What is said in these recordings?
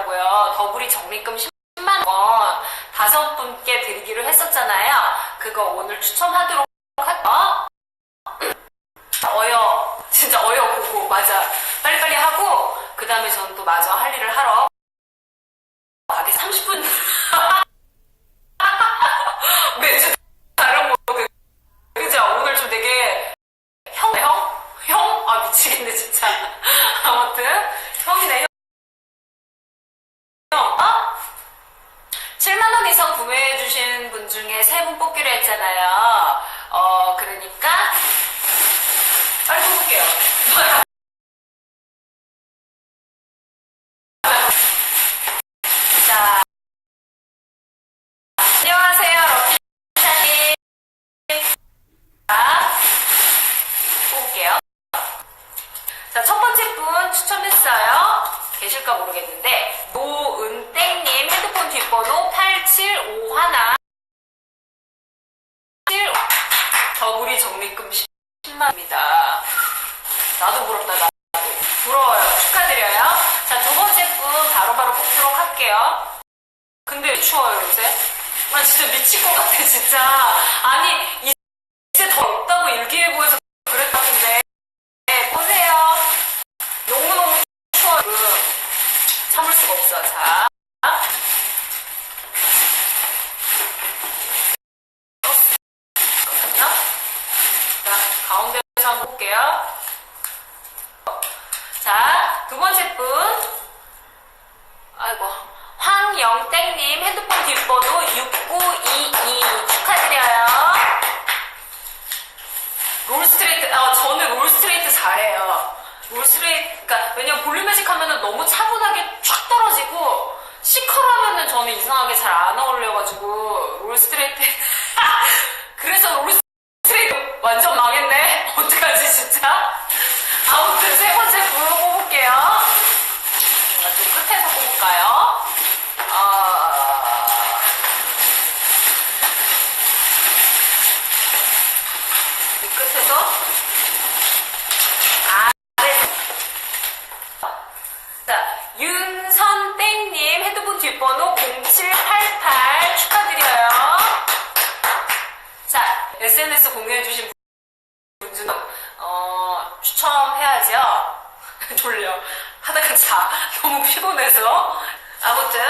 있더라고요. 더블이 적립금 10만 원 다섯 분께 드리기로 했었잖아요. 그거 오늘 추첨하도록 할게요. 어여 진짜 어여 보고 맞아 빨리빨리 하고 그 다음에 저는 또 마저 할 일을 하러 가게 30분 매주 다른 모드 그죠 오늘 좀 되게 형 형? 형? 아 미치겠네 진짜 아무튼 형이네 형 어? 7만원 이상 구매해주신 분 중에 세 분 뽑기로 했잖아요. 어 그러니까 빨리 뽑을게요. 자 안녕하세요 럭키샤님. 자 뽑을게요. 자, 첫 번째 분 추첨했어요. 계실까 모르겠는데, 노은땡님 핸드폰 뒷번호 8751. 7 더블이 적립금 10만입니다. 나도 부럽다, 나도. 부러워요. 축하드려요. 자, 두 번째 분 바로바로 뽑도록 할게요. 근데 왜 추워요, 요새? 나 진짜 미칠 것 같아, 진짜. 아니, 이제 더 없다고 일기예보에서 그랬다는데. 네, 보세요. 너무너무 추워요. 지금. 참을 수가 없어. 자. 잠깐만요. 자, 가운데서 한번 볼게요. 자, 두 번째 분. 아이고. 황영땡님 핸드폰 뒷번호 6922 축하드려요. 롤 스트레이트, 아, 저는 롤 스트레이트 잘해요. 롤 스트레이트, 그니까, 왜냐면 볼륨 매직 하면은 너무 차분하게 쫙 떨어지고, 시컬하면은 저는 이상하게 잘 안 어울려가지고, 롤 스트레이트. 그래서 롤 스트레이트 완전 망했네? 어떡하지, 진짜? 아무튼 끝에서 아래서 자 윤선땡님 핸드폰 뒷번호 0788 축하드려요. 자 SNS 공유해주신 분중 어, 추첨해야죠. 졸려. 하다가 자 너무 피곤해서. 아무튼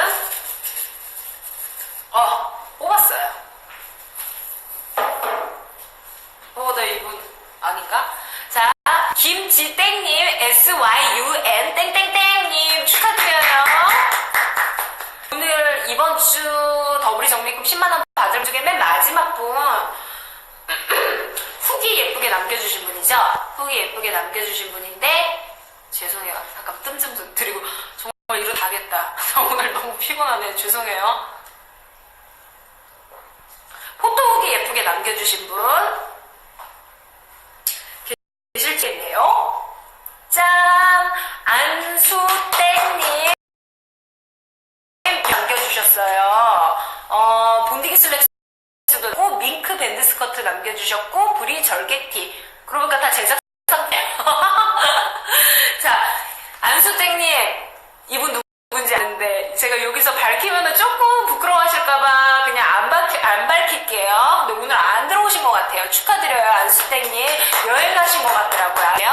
이번 주 더블이 적립금 10만원 받을 분 중에 맨 마지막 분 후기 예쁘게 남겨주신 분이죠? 후기 예쁘게 남겨주신 분인데 죄송해요. 잠깐 뜸 좀 드리고 정말 이러다 가겠다. 오늘 너무 피곤하네. 죄송해요. 포토 후기 예쁘게 남겨주신 분 스커트 남겨주셨고, 브리 절개티. 그러니까 다 제작 상태. 자, 안수땡님, 이분 누군지 아는데, 제가 여기서 밝히면 조금 부끄러워하실까봐 그냥 안, 밝, 안 밝힐게요. 근데 오늘 안 들어오신 것 같아요. 축하드려요, 안수땡님. 여행 가신 것 같더라고요.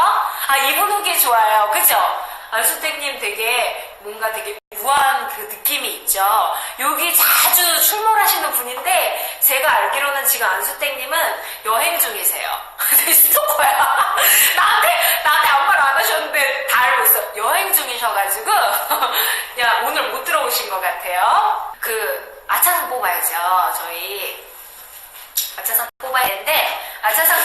아, 이분 후기 좋아요. 그죠? 안수땡님 되게 뭔가 되게 우아한 그 느낌이 있죠. 여기 자주 출몰하시는 분인데 제가 알기로는 지금 안수땡님은 여행 중이세요. 내 스토커야. 나한테 나한테 아무 말 안 하셨는데 다 알고 있어. 여행 중이셔가지고 야 오늘 못 들어오신 것 같아요. 그 아차상 뽑아야죠. 저희 아차상 뽑아야 되는데 아차상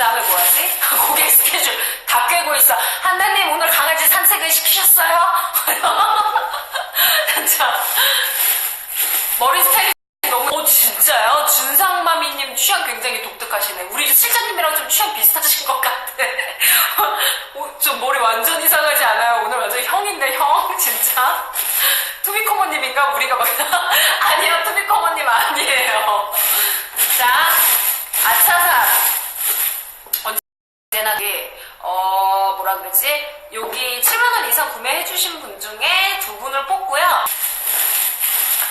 다음에 뭐 하지? 고객 스케줄 다 꿰고 있어. 한나님 오늘 강아지 산책을 시키셨어요? 진짜 머리 스타일이 너무 어 진짜요? 준상마미님 취향 굉장히 독특하시네. 우리 실장님이랑 좀 취향 비슷하신 것 같아. 어, 좀 머리 완전 이상하지 않아요? 오늘 완전 형인데 형 진짜. 투비커머님인가 우리가 막 아니요 투비커머님 아니에요. 자 아차산 언제나 이게 어 뭐라 그러지? 여기 7만원 이상 구매해주신 분 중에 두 분을 뽑고요.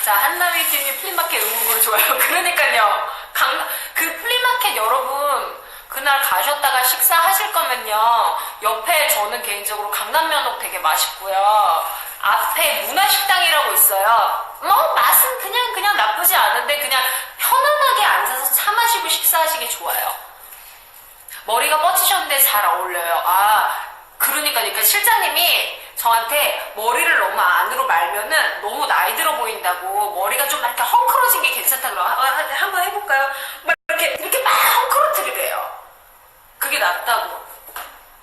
자, 한나위 팀님 플리마켓 응원으로 좋아요. 그러니까요. 강, 그 플리마켓 여러분, 그날 가셨다가 식사하실 거면요. 옆에 저는 개인적으로 강남면옥 되게 맛있고요. 앞에 문화식당이라고 있어요. 뭐, 맛은 그냥, 그냥 나쁘지 않은데, 그냥 편안하게 앉아서 차 마시고 식사하시기 좋아요. 머리가 뻗치셨는데 잘 어울려요. 아, 그러니까, 그러니까 실장님이 저한테 머리를 너무 안으로 말면은 너무 나이 들어 보인다고 머리가 좀 이렇게 헝클어진 게 괜찮다 그러 아, 한번 해볼까요? 막 이렇게 이렇게 막 헝클어뜨리래요. 그게 낫다고.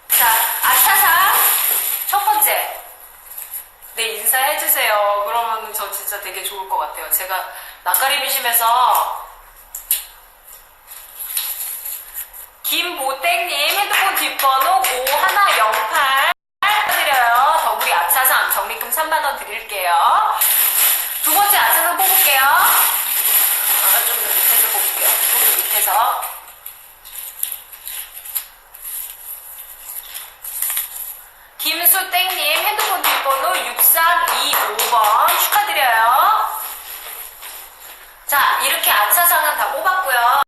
자, 아차상 첫 번째. 네 인사해주세요. 그러면 저 진짜 되게 좋을 것 같아요. 제가 낯가리미심에서 김보땡님 핸드폰 뒷번호 5108 드려요. 더블이 아차상 적립금 3만원 드릴게요. 두 번째 아차상 뽑을게요. 아, 좀더 밑에서 뽑을게요. 좀 밑에서. 김수땡님 핸드폰 뒷번호 6325번 축하드려요. 자, 이렇게 아차상은 다 뽑았고요.